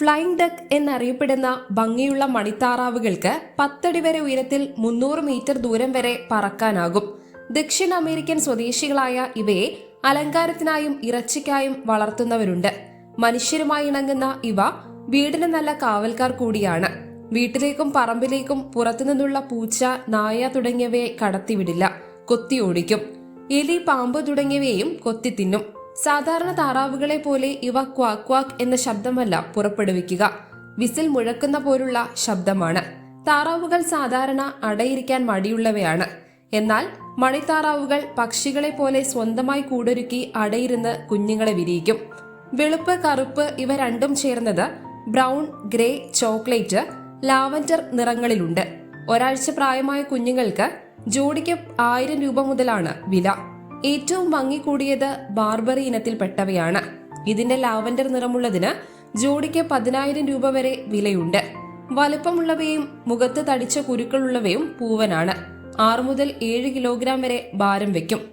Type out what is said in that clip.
Flying duck എന്നറിയപ്പെടുന്ന ഭംഗിയുള്ള മണിത്താറാവുകൾക്ക് പത്തടി വരെ ഉയരത്തിൽ മുന്നൂറ് മീറ്റർ ദൂരം വരെ പറക്കാനാകും. ദക്ഷിണ അമേരിക്കൻ സ്വദേശികളായ ഇവയെ അലങ്കാരത്തിനായും ഇറച്ചിക്കായും വളർത്തുന്നവരുണ്ട്. മനുഷ്യരുമായി ഇണങ്ങുന്ന ഇവ വീടിന് നല്ല കാവൽക്കാർ കൂടിയാണ്. വീട്ടിലേക്കും പറമ്പിലേക്കും പുറത്തുനിന്നുള്ള പൂച്ച നായ തുടങ്ങിയവയെ കടത്തിവിടില്ല. കൊത്തി ഓടിക്കും. എലി പാമ്പ് തുടങ്ങിയവയെയും കൊത്തിത്തിന്നും സാധാരണ താറാവുകളെ പോലെ ഇവ ക്വാക് ക്വാക് എന്ന ശബ്ദമല്ല പുറപ്പെടുവിക്കുക. വിസിൽ മുഴക്കുന്ന പോലുള്ള ശബ്ദമാണ്. താറാവുകൾ സാധാരണ അടയിരിക്കാൻ മടിയുള്ളവയാണ്. എന്നാൽ മണിത്താറാവുകൾ പക്ഷികളെ പോലെ സ്വന്തമായി കൂടൊരുക്കി അടയിരുന്ന് കുഞ്ഞുങ്ങളെ വിരിയിക്കും. വെളുപ്പ് കറുപ്പ് ഇവ രണ്ടും ചേർന്നത് ബ്രൗൺ ഗ്രേ ചോക്ലേറ്റ് ലാവൻഡർ നിറങ്ങളിലുണ്ട്. ഒരാഴ്ച പ്രായമായ കുഞ്ഞുങ്ങൾക്ക് ജോഡിക്ക് ആയിരം രൂപ മുതലാണ് വില. ഏറ്റവും ഭംഗി കൂടിയത് ബാർബറി ഇനത്തിൽപ്പെട്ടവയാണ്. ഇതിന്റെ ലാവൻഡർ നിറമുള്ളതിന് ജോഡിക്ക് പതിനായിരം രൂപ വരെ വിലയുണ്ട്. വലുപ്പമുള്ളവയും മുഖത്ത് തടിച്ച കുരുക്കളുള്ളവയും പൂവനാണ്. ആറു മുതൽ ഏഴ് കിലോഗ്രാം വരെ ഭാരം വയ്ക്കും.